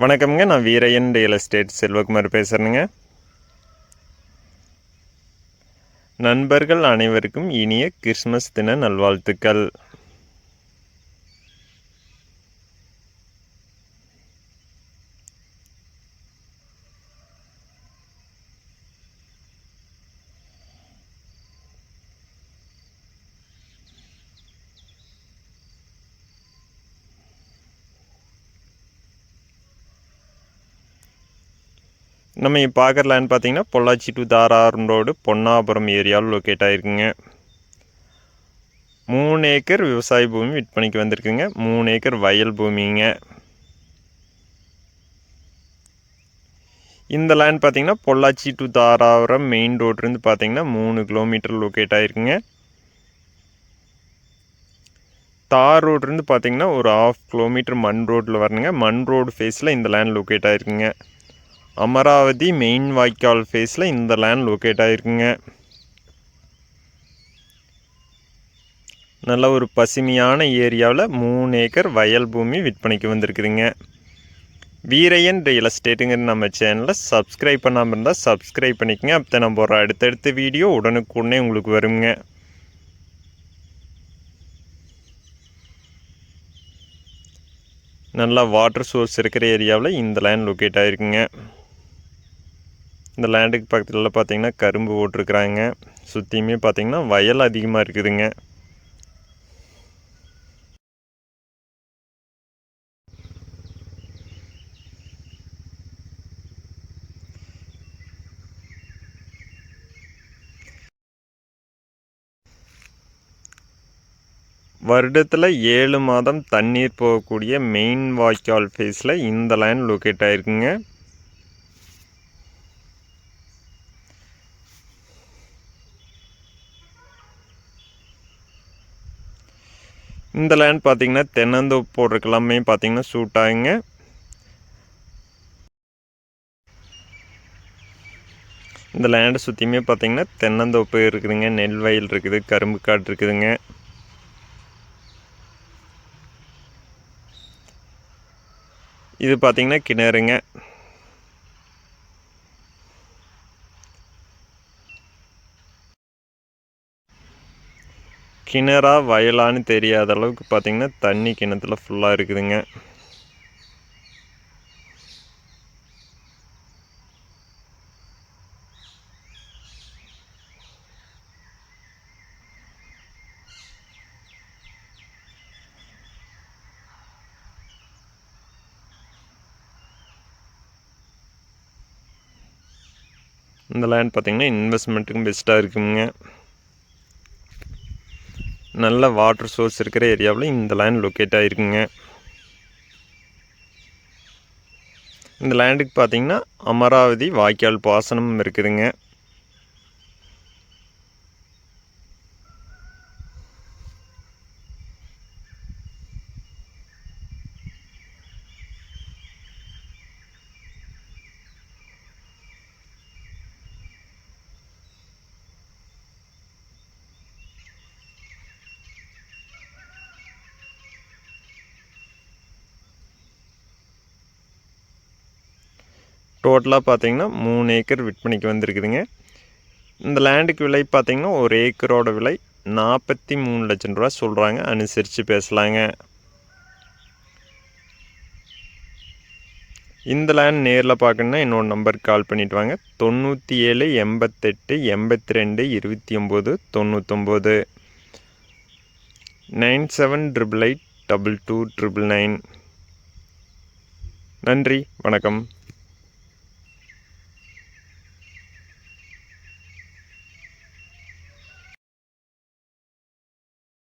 வணக்கம்ங்க. நான் Veeraiyan real estate Selvakumar பேசுகிறேங்க நண்பர்கள் அனைவருக்கும் இனிய கிறிஸ்மஸ் தின நல்வாழ்த்துக்கள். நம்ம இப்போ பார்க்குற லேண்ட் பார்த்தீங்கன்னா பொள்ளாச்சி டு தாராபுரம் ரோடு பொன்னாபுரம் ஏரியாவில் லொக்கேட் ஆகிருக்குங்க மூணு ஏக்கர் விவசாய பூமி விற்பனைக்கு வந்திருக்குங்க. மூணு ஏக்கர் வயல் பூமிங்க. இந்த லேண்ட் பார்த்தீங்கன்னா பொள்ளாச்சி டு தாராபுரம் மெயின் ரோட்லேருந்து பார்த்தீங்கன்னா மூணு கிலோமீட்டர் லொக்கேட் ஆகிருக்குங்க தார் ரோட்லேருந்து பார்த்தீங்கன்னா ஒரு ஆஃப் கிலோமீட்டர் மண் ரோட்டில் வரணுங்க. மண் ரோடு ஃபேஸில் இந்த லேண்ட் லொக்கேட் ஆகிருக்குங்க அமராவதி மெயின் வாய்க்கால் ஃபேஸில் இந்த லேண்ட் லொக்கேட் ஆகிருக்குங்க நல்ல ஒரு பசுமையான ஏரியாவில் மூணு ஏக்கர் வயல் பூமி விற்பனைக்கு வந்திருக்குதுங்க. வீரையன் ரியல் எஸ்டேட்டுங்கிற நம்ம சேனலில் சப்ஸ்கிரைப் பண்ணாமல் இருந்தால் சப்ஸ்கிரைப் பண்ணிக்கோங்க. அப்போ நம்ம போகிற அடுத்தடுத்த வீடியோ உடனுக்குடனே உங்களுக்கு வருங்க. நல்லா வாட்டர் சோர்ஸ் இருக்கிற ஏரியாவில் இந்த லேண்ட் லொக்கேட் ஆகிருக்குங்க இந்த லேண்டுக்கு பக்கத்தில் பார்த்தீங்கன்னா கரும்பு போட்டிருக்குறாங்க. சுற்றியுமே பார்த்தீங்கன்னா வயல் அதிகமாக இருக்குதுங்க. வருடத்தில் ஏழு மாதம் தண்ணீர் போகக்கூடிய மெயின் வாய்க்கால் ஃபேஸில் இந்த லேண்ட் லொக்கேட் ஆகிருக்குங்க இந்த லேண்ட் பார்த்தீங்கன்னா தென்னந்தோப்பு போடுறதுக்கு எல்லாமே பார்த்தீங்கன்னா சூட் ஆகுங்க. இந்த லேண்டை சுற்றியுமே பார்த்தீங்கன்னா தென்னந்தோப்பு இருக்குதுங்க. நெல் வயல் இருக்குது கரும்பு காடு இருக்குதுங்க. இது பார்த்தீங்கன்னா கிணறுங்க. கிணறா வயலான்னு தெரியாத அளவுக்கு பார்த்திங்கன்னா தண்ணி கிணத்துல ஃபுல்லாக இருக்குதுங்க. இந்த லேண்ட் பார்த்திங்கன்னா இன்வெஸ்ட்மெண்ட்டுக்கும் பெஸ்ட்டாக இருக்குங்க. நல்ல வாட்டர் சோர்ஸ் இருக்கிற ஏரியாவில் இந்த லேண்ட் லொக்கேட் ஆகிருக்குங்க இந்த லேண்டுக்கு பார்த்தீங்கன்னா அமராவதி வாய்க்கால் பாசனமும் இருக்குதுங்க. டோட்டலாக பார்த்தீங்கன்னா மூணு ஏக்கர் விற்பனைக்கு வந்திருக்குதுங்க. இந்த லேண்டுக்கு விலை பார்த்திங்கன்னா ஒரு ஏக்கரோட விலை நாற்பத்தி மூணு லட்சம் ரூபா சொல்கிறாங்க அனுசரித்து பேசலாங்க. இந்த லேண்ட் நேரில் பார்க்கணுன்னா என்னோடய நம்பருக்கு கால் பண்ணிவிட்டு வாங்க. தொண்ணூற்றி ஏழு எண்பத்தெட்டு எண்பத்தி ரெண்டு இருபத்தி ஒம்பது தொண்ணூற்றொம்பது nine seven triple eight double two triple nine. நன்றி. வணக்கம்.